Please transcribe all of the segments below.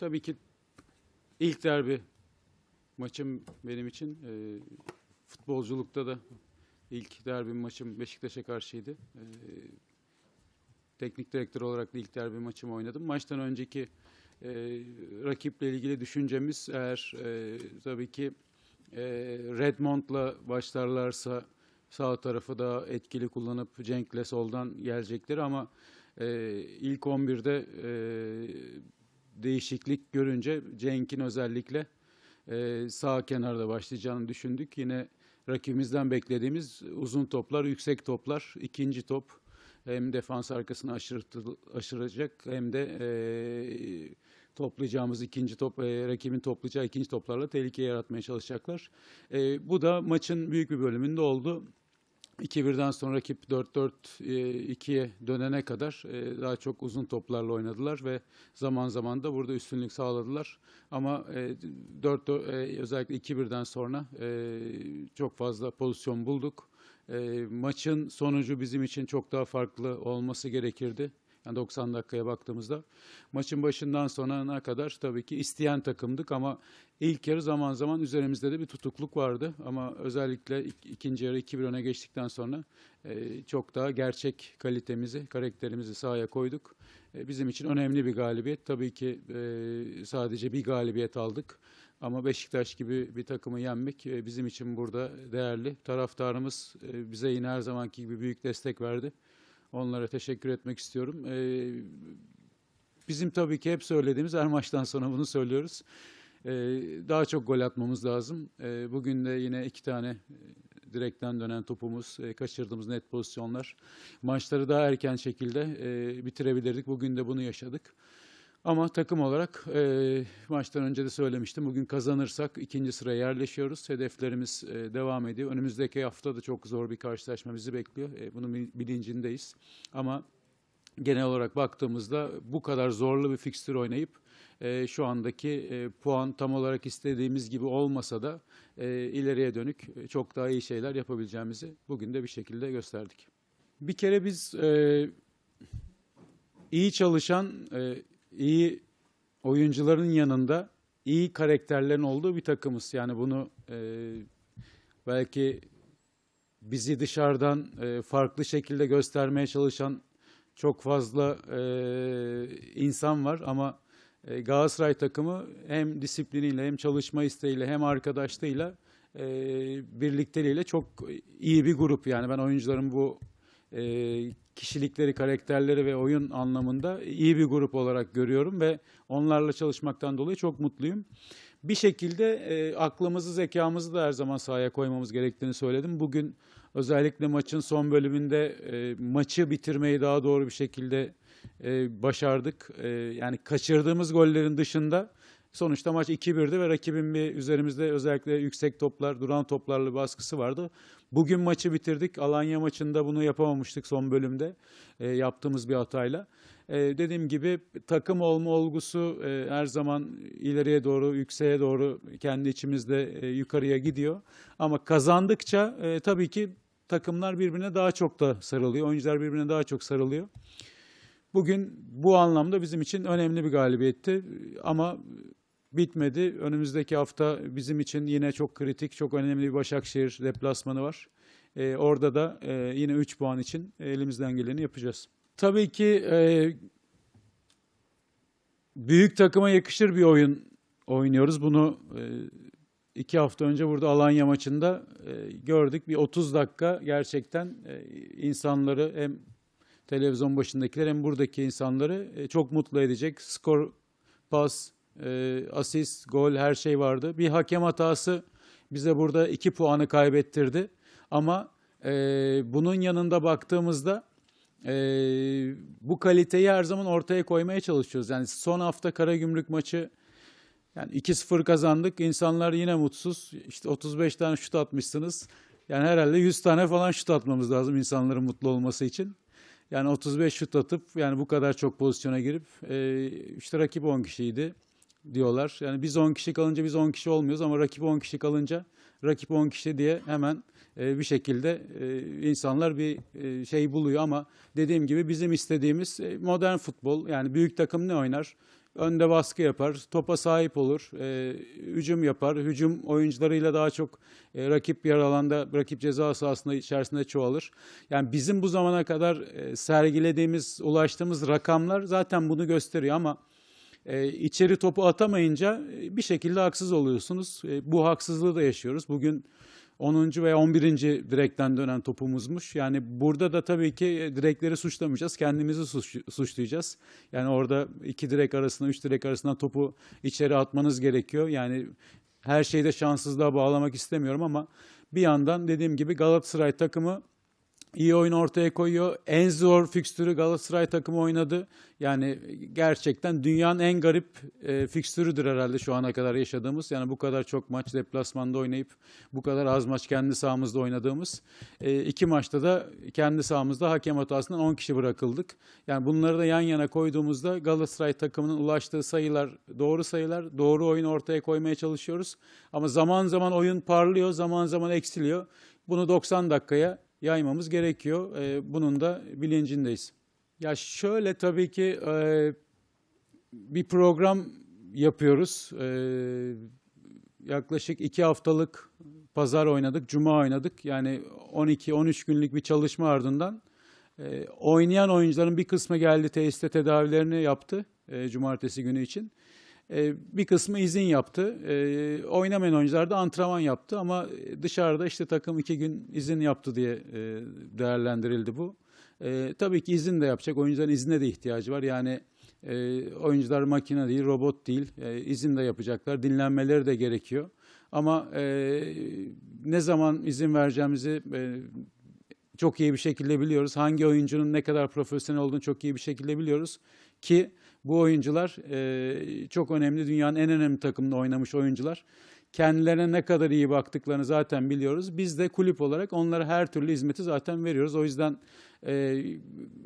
tabii ki ilk derbi maçım benim için. E, futbolculukta da ilk derbi maçım Beşiktaş'a karşıydı. E, teknik direktör olarak da ilk derbi maçımı oynadım. Maçtan önceki e, rakiple ilgili düşüncemiz eğer e, tabii ki e, Redmond'la başlarlarsa sağ tarafı da etkili kullanıp Cenk'le soldan gelecektir ama e, ilk 11'de e, değişiklik görünce Cenk'in özellikle e, sağ kenarda başlayacağını düşündük. Yine rakibimizden beklediğimiz uzun toplar, yüksek toplar, ikinci top hem defans arkasına aşırtı, aşıracak hem de e, toplayacağımız ikinci top, e, rakibin toplayacağı ikinci toplarla tehlike yaratmaya çalışacaklar. E, bu da maçın büyük bir bölümünde oldu. 2-1'den sonra rakip 4-4-2'ye dönene kadar e, daha çok uzun toplarla oynadılar ve zaman zaman da burada üstünlük sağladılar. Ama e, 4 e, özellikle 2-1'den sonra e, çok fazla pozisyon bulduk. E, maçın sonucu bizim için çok daha farklı olması gerekirdi. Yani 90 dakikaya baktığımızda maçın başından sonuna kadar tabii ki isteyen takımdık ama ilk yarı zaman zaman üzerimizde de bir tutukluk vardı ama özellikle ik- ikinci yarı 2-1 öne geçtikten sonra e, çok daha gerçek kalitemizi, karakterimizi sahaya koyduk. E, bizim için önemli bir galibiyet. Tabii ki e, sadece bir galibiyet aldık. Ama Beşiktaş gibi bir takımı yenmek e, bizim için burada değerli. Taraftarımız e, bize yine her zamanki gibi büyük destek verdi. Onlara teşekkür etmek istiyorum. Ee, bizim tabii ki hep söylediğimiz her maçtan sonra bunu söylüyoruz. Ee, daha çok gol atmamız lazım. Ee, bugün de yine iki tane e, direkten dönen topumuz, e, kaçırdığımız net pozisyonlar. Maçları daha erken şekilde e, bitirebilirdik. Bugün de bunu yaşadık. Ama takım olarak e, maçtan önce de söylemiştim. Bugün kazanırsak ikinci sıraya yerleşiyoruz. Hedeflerimiz e, devam ediyor. Önümüzdeki hafta da çok zor bir karşılaşma bizi bekliyor. E, bunun bil- bilincindeyiz. Ama genel olarak baktığımızda bu kadar zorlu bir fikstür oynayıp e, şu andaki e, puan tam olarak istediğimiz gibi olmasa da e, ileriye dönük çok daha iyi şeyler yapabileceğimizi bugün de bir şekilde gösterdik. Bir kere biz e, iyi çalışan, e, iyi oyuncuların yanında iyi karakterlerin olduğu bir takımız. Yani bunu e, belki bizi dışarıdan e, farklı şekilde göstermeye çalışan çok fazla e, insan var ama e, Galatasaray takımı hem disipliniyle hem çalışma isteğiyle hem arkadaşlığıyla e, birlikteliğiyle çok iyi bir grup. Yani ben oyuncuların bu e, kişilikleri, karakterleri ve oyun anlamında iyi bir grup olarak görüyorum ve onlarla çalışmaktan dolayı çok mutluyum. Bir şekilde e, aklımızı, zekamızı da her zaman sahaya koymamız gerektiğini söyledim. Bugün özellikle maçın son bölümünde e, maçı bitirmeyi daha doğru bir şekilde e, başardık. E, yani kaçırdığımız gollerin dışında sonuçta maç 2-1'di ve rakibin bir üzerimizde özellikle yüksek toplar, duran toplarla baskısı vardı. Bugün maçı bitirdik. Alanya maçında bunu yapamamıştık son bölümde e, yaptığımız bir hatayla. E, dediğim gibi takım olma olgusu e, her zaman ileriye doğru, yükseğe doğru kendi içimizde e, yukarıya gidiyor. Ama kazandıkça e, tabii ki takımlar birbirine daha çok da sarılıyor. Oyuncular birbirine daha çok sarılıyor. Bugün bu anlamda bizim için önemli bir galibiyetti ama bitmedi. Önümüzdeki hafta bizim için yine çok kritik, çok önemli bir Başakşehir deplasmanı var. Ee, orada da e, yine 3 puan için elimizden geleni yapacağız. Tabii ki e, büyük takıma yakışır bir oyun oynuyoruz. Bunu e, iki hafta önce burada Alanya maçında e, gördük. Bir 30 dakika gerçekten e, insanları hem televizyon başındakiler hem buradaki insanları e, çok mutlu edecek. Skor, pas, e, asist, gol her şey vardı. Bir hakem hatası bize burada iki puanı kaybettirdi. Ama e, bunun yanında baktığımızda e, bu kaliteyi her zaman ortaya koymaya çalışıyoruz. Yani son hafta Karagümrük maçı yani 2-0 kazandık. İnsanlar yine mutsuz. İşte 35 tane şut atmışsınız. Yani herhalde 100 tane falan şut atmamız lazım insanların mutlu olması için. Yani 35 şut atıp yani bu kadar çok pozisyona girip e, işte rakip 10 kişiydi diyorlar. Yani biz 10 kişi kalınca biz 10 kişi olmuyoruz ama rakip 10 kişi kalınca rakip 10 kişi diye hemen e, bir şekilde e, insanlar bir e, şey buluyor ama dediğim gibi bizim istediğimiz e, modern futbol yani büyük takım ne oynar? önde baskı yapar, topa sahip olur, e, hücum yapar. Hücum oyuncularıyla daha çok e, rakip yer alanda, rakip ceza sahasında içerisinde çoğalır. Yani bizim bu zamana kadar e, sergilediğimiz, ulaştığımız rakamlar zaten bunu gösteriyor ama e, içeri topu atamayınca e, bir şekilde haksız oluyorsunuz. E, bu haksızlığı da yaşıyoruz. Bugün 10. veya 11. direkten dönen topumuzmuş. Yani burada da tabii ki e, direkleri suçlamayacağız. Kendimizi suç, suçlayacağız. Yani orada iki direk arasında, üç direk arasında topu içeri atmanız gerekiyor. Yani her şeyi de şanssızlığa bağlamak istemiyorum ama bir yandan dediğim gibi Galatasaray takımı iyi oyun ortaya koyuyor. En zor fikstürü Galatasaray takımı oynadı. Yani gerçekten dünyanın en garip e, fikstürüdür herhalde şu ana kadar yaşadığımız. Yani bu kadar çok maç deplasmanda oynayıp bu kadar az maç kendi sahamızda oynadığımız. E, iki maçta da kendi sahamızda hakem hatasından 10 kişi bırakıldık. Yani bunları da yan yana koyduğumuzda Galatasaray takımının ulaştığı sayılar doğru sayılar. Doğru oyun ortaya koymaya çalışıyoruz. Ama zaman zaman oyun parlıyor, zaman zaman eksiliyor. Bunu 90 dakikaya yaymamız gerekiyor. E, bunun da bilincindeyiz. Ya şöyle tabii ki e, bir program yapıyoruz. E, yaklaşık iki haftalık pazar oynadık, cuma oynadık. Yani 12-13 günlük bir çalışma ardından e, oynayan oyuncuların bir kısmı geldi tesiste tedavilerini yaptı e, cumartesi günü için. E, bir kısmı izin yaptı. E, oynamayan oyuncular da antrenman yaptı ama dışarıda işte takım iki gün izin yaptı diye e, değerlendirildi bu. Tabii ki izin de yapacak. Oyuncuların izine de ihtiyacı var. Yani oyuncular makine değil, robot değil. İzin de yapacaklar. Dinlenmeleri de gerekiyor. Ama ne zaman izin vereceğimizi çok iyi bir şekilde biliyoruz. Hangi oyuncunun ne kadar profesyonel olduğunu çok iyi bir şekilde biliyoruz. Ki bu oyuncular e, çok önemli. Dünyanın en önemli takımında oynamış oyuncular. Kendilerine ne kadar iyi baktıklarını zaten biliyoruz. Biz de kulüp olarak onlara her türlü hizmeti zaten veriyoruz. O yüzden e,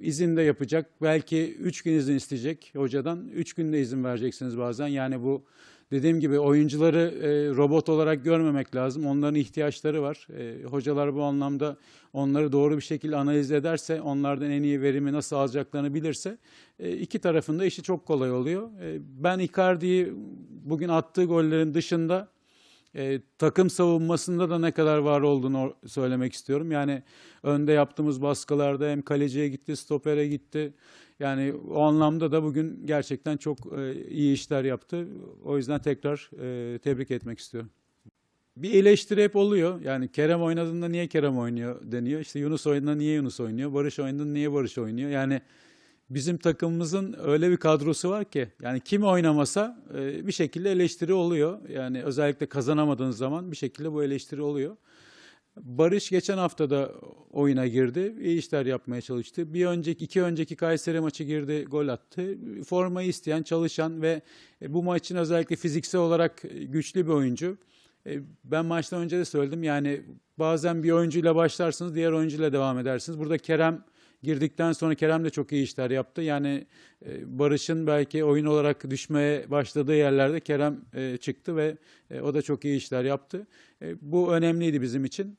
izin de yapacak. Belki üç gün izin isteyecek hocadan. Üç günde izin vereceksiniz bazen. Yani bu dediğim gibi oyuncuları e, robot olarak görmemek lazım. Onların ihtiyaçları var. E, hocalar bu anlamda onları doğru bir şekilde analiz ederse, onlardan en iyi verimi nasıl alacaklarını bilirse e, iki tarafında işi çok kolay oluyor. E, ben Icardi'yi bugün attığı gollerin dışında e, takım savunmasında da ne kadar var olduğunu söylemek istiyorum. Yani önde yaptığımız baskılarda hem kaleciye gitti, stopere gitti. Yani o anlamda da bugün gerçekten çok e, iyi işler yaptı. O yüzden tekrar e, tebrik etmek istiyorum. Bir eleştiri hep oluyor. Yani Kerem oynadığında niye Kerem oynuyor deniyor. İşte Yunus oynadığında niye Yunus oynuyor. Barış oynadığında niye Barış oynuyor. Yani bizim takımımızın öyle bir kadrosu var ki yani kim oynamasa e, bir şekilde eleştiri oluyor. Yani özellikle kazanamadığınız zaman bir şekilde bu eleştiri oluyor. Barış geçen hafta da oyuna girdi. İyi işler yapmaya çalıştı. Bir önceki, iki önceki Kayseri maçı girdi, gol attı. Formayı isteyen, çalışan ve bu maçın özellikle fiziksel olarak güçlü bir oyuncu. E, ben maçtan önce de söyledim yani bazen bir oyuncuyla başlarsınız, diğer oyuncuyla devam edersiniz. Burada Kerem girdikten sonra Kerem de çok iyi işler yaptı. Yani e, Barış'ın belki oyun olarak düşmeye başladığı yerlerde Kerem e, çıktı ve e, o da çok iyi işler yaptı. Bu önemliydi bizim için.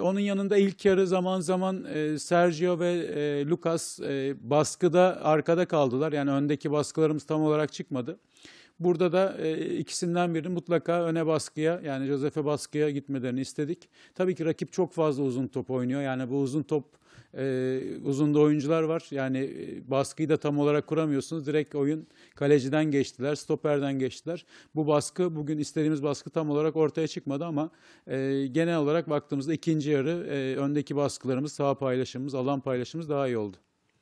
Onun yanında ilk yarı zaman zaman Sergio ve Lucas baskıda arkada kaldılar. Yani öndeki baskılarımız tam olarak çıkmadı. Burada da ikisinden birinin mutlaka öne baskıya yani Josef'e baskıya gitmelerini istedik. Tabii ki rakip çok fazla uzun top oynuyor. Yani bu uzun top e, uzun da oyuncular var. Yani e, baskıyı da tam olarak kuramıyorsunuz. Direkt oyun kaleciden geçtiler, stoperden geçtiler. Bu baskı bugün istediğimiz baskı tam olarak ortaya çıkmadı ama e, genel olarak baktığımızda ikinci yarı e, öndeki baskılarımız, sağ paylaşımımız, alan paylaşımımız daha iyi oldu.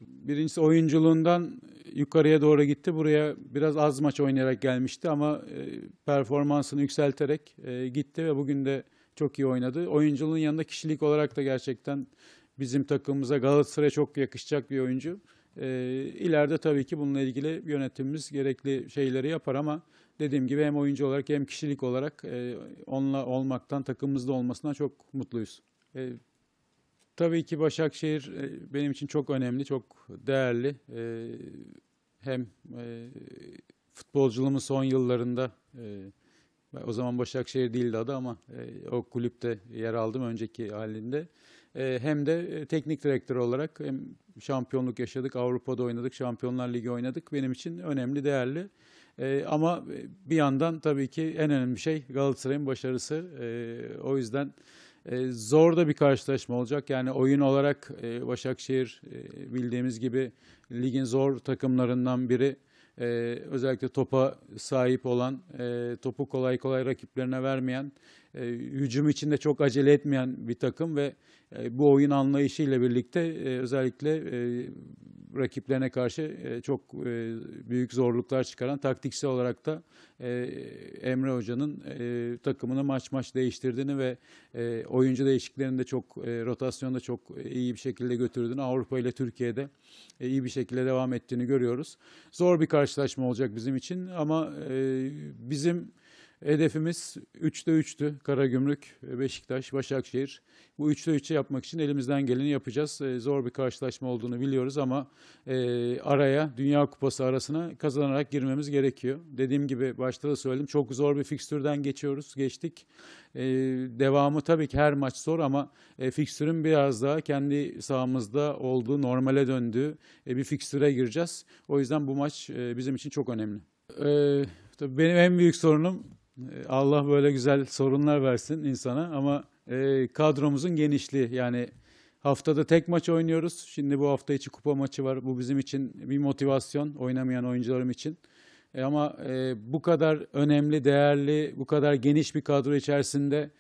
Birincisi oyunculuğundan yukarıya doğru gitti. Buraya biraz az maç oynayarak gelmişti ama e, performansını yükselterek e, gitti ve bugün de çok iyi oynadı. Oyunculuğun yanında kişilik olarak da gerçekten bizim takımımıza Galatasaray'a çok yakışacak bir oyuncu. E, ileride tabii ki bununla ilgili yönetimimiz gerekli şeyleri yapar ama dediğim gibi hem oyuncu olarak hem kişilik olarak e, onunla olmaktan, takımımızda olmasından çok mutluyuz. E, tabii ki Başakşehir e, benim için çok önemli, çok değerli. E, hem e, futbolculuğumun son yıllarında o zaman Başakşehir değildi adı ama o kulüpte yer aldım önceki halinde. Hem de teknik direktör olarak hem şampiyonluk yaşadık, Avrupa'da oynadık, Şampiyonlar Ligi oynadık. Benim için önemli, değerli. Ama bir yandan tabii ki en önemli şey Galatasaray'ın başarısı. O yüzden e, zor da bir karşılaşma olacak. Yani oyun olarak e, Başakşehir e, bildiğimiz gibi ligin zor takımlarından biri. E, özellikle topa sahip olan, e, topu kolay kolay rakiplerine vermeyen, e, hücum içinde çok acele etmeyen bir takım ve e, bu oyun anlayışıyla birlikte e, özellikle e, rakiplerine karşı e, çok e, büyük zorluklar çıkaran taktiksel olarak da e, Emre Hoca'nın takımını maç maç değiştirdiğini ve oyuncu değişikliklerini de çok rotasyonda çok iyi bir şekilde götürdüğünü Avrupa ile Türkiye'de iyi bir şekilde devam ettiğini görüyoruz. Zor bir karşılaşma olacak bizim için ama bizim Hedefimiz 3'te 3'tü. Karagümrük, Beşiktaş, Başakşehir. Bu 3'te 3'ü yapmak için elimizden geleni yapacağız. Ee, zor bir karşılaşma olduğunu biliyoruz ama e, araya Dünya Kupası arasına kazanarak girmemiz gerekiyor. Dediğim gibi başta da söyledim çok zor bir fikstürden geçiyoruz, geçtik. Devamı tabii ki her maç zor ama e, fikstürün biraz daha kendi sahamızda olduğu, normale döndüğü e, bir fikstüre gireceğiz. O yüzden bu maç e, bizim için çok önemli. Ee, tabii benim en büyük sorunum e, Allah böyle güzel sorunlar versin insana ama e, kadromuzun genişliği yani haftada tek maç oynuyoruz. Şimdi bu hafta içi kupa maçı var. Bu bizim için bir motivasyon oynamayan oyuncularım için. E, ama e, bu kadar önemli, değerli, bu kadar geniş bir kadro içerisinde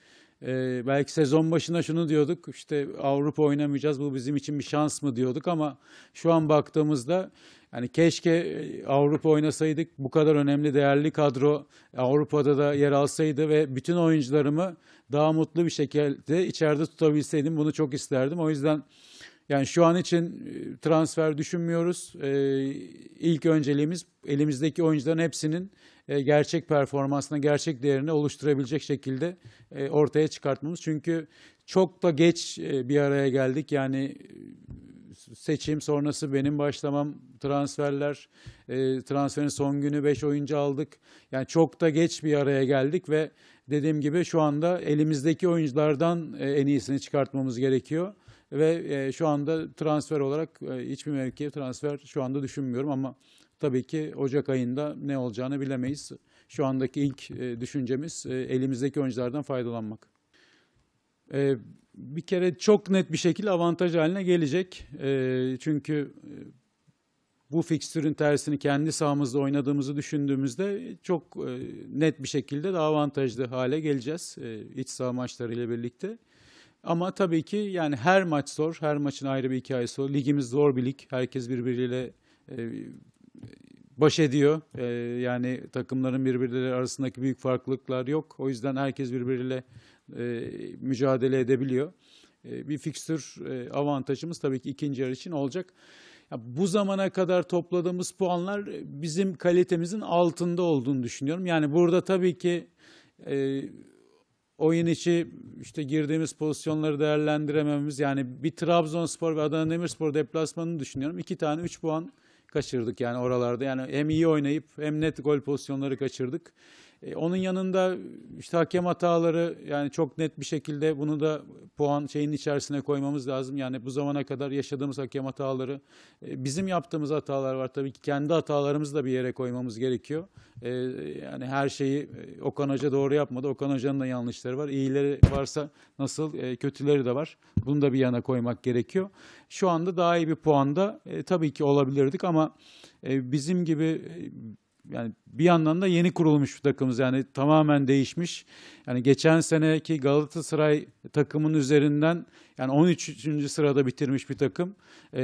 e, belki sezon başında şunu diyorduk işte Avrupa oynamayacağız bu bizim için bir şans mı diyorduk ama şu an baktığımızda yani keşke e, Avrupa oynasaydık bu kadar önemli değerli kadro Avrupa'da da yer alsaydı ve bütün oyuncularımı daha mutlu bir şekilde içeride tutabilseydim bunu çok isterdim. O yüzden yani şu an için e, transfer düşünmüyoruz. Ee, ilk önceliğimiz elimizdeki oyuncuların hepsinin gerçek performansına, gerçek değerini oluşturabilecek şekilde e, ortaya çıkartmamız. Çünkü çok da geç e, bir araya geldik. Yani e, seçim sonrası benim başlamam, transferler, e, transferin son günü 5 oyuncu aldık. Yani çok da geç bir araya geldik ve dediğim gibi şu anda elimizdeki oyunculardan e, en iyisini çıkartmamız gerekiyor. Ve e, şu anda transfer olarak e, hiçbir mevkiye transfer şu anda düşünmüyorum ama tabii ki Ocak ayında ne olacağını bilemeyiz. Şu andaki ilk e, düşüncemiz e, elimizdeki oyunculardan faydalanmak. E, bir kere çok net bir şekilde avantaj haline gelecek. Çünkü bu fikstürün tersini kendi sahamızda oynadığımızı düşündüğümüzde çok net bir şekilde daha avantajlı hale geleceğiz iç saha maçlarıyla birlikte. Ama tabii ki yani her maç zor, her maçın ayrı bir hikayesi var. Ligimiz zor bir lig, herkes birbiriyle baş ediyor. E, yani takımların birbirleri arasındaki büyük farklılıklar yok. O yüzden herkes birbiriyle e, mücadele edebiliyor. E, bir fikstür e, avantajımız tabii ki ikinci yarı için olacak. Ya bu zamana kadar topladığımız puanlar bizim kalitemizin altında olduğunu düşünüyorum. Yani burada tabii ki e, oyun içi işte girdiğimiz pozisyonları değerlendiremememiz yani bir Trabzonspor ve Adana Demirspor deplasmanını düşünüyorum. İki tane üç puan kaçırdık yani oralarda. Yani hem iyi oynayıp hem net gol pozisyonları kaçırdık. E, onun yanında işte hakem hataları yani çok net bir şekilde bunu da puan şeyin içerisine koymamız lazım. Yani bu zamana kadar yaşadığımız hakem hataları e, bizim yaptığımız hatalar var tabii ki kendi hatalarımızı da bir yere koymamız gerekiyor. E, yani her şeyi Okan Hoca doğru yapmadı. Okan Hoca'nın da yanlışları var. İyileri varsa nasıl kötüleri de var. Bunu da bir yana koymak gerekiyor. Şu anda daha iyi bir puanda e, tabii ki olabilirdik ama bizim gibi yani bir yandan da yeni kurulmuş bir takımız yani tamamen değişmiş. Yani geçen seneki Galatasaray takımın üzerinden yani 13. sırada bitirmiş bir takım. Ee,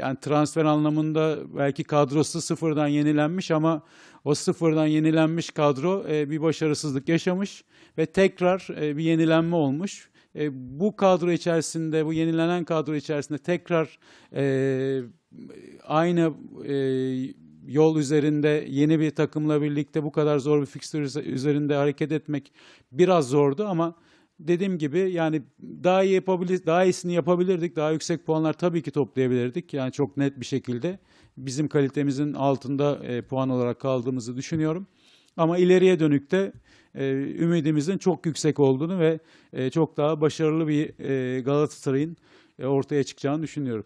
yani transfer anlamında belki kadrosu sıfırdan yenilenmiş ama o sıfırdan yenilenmiş kadro e, bir başarısızlık yaşamış ve tekrar e, bir yenilenme olmuş. E, bu kadro içerisinde, bu yenilenen kadro içerisinde tekrar e, aynı e, yol üzerinde yeni bir takımla birlikte bu kadar zor bir fikstür üzerinde hareket etmek biraz zordu ama dediğim gibi yani daha iyi yapabilir, daha iyisini yapabilirdik. Daha yüksek puanlar tabii ki toplayabilirdik. Yani çok net bir şekilde bizim kalitemizin altında e, puan olarak kaldığımızı düşünüyorum. Ama ileriye dönük de e, ümidimizin çok yüksek olduğunu ve e, çok daha başarılı bir e, Galatasaray'ın e, ortaya çıkacağını düşünüyorum.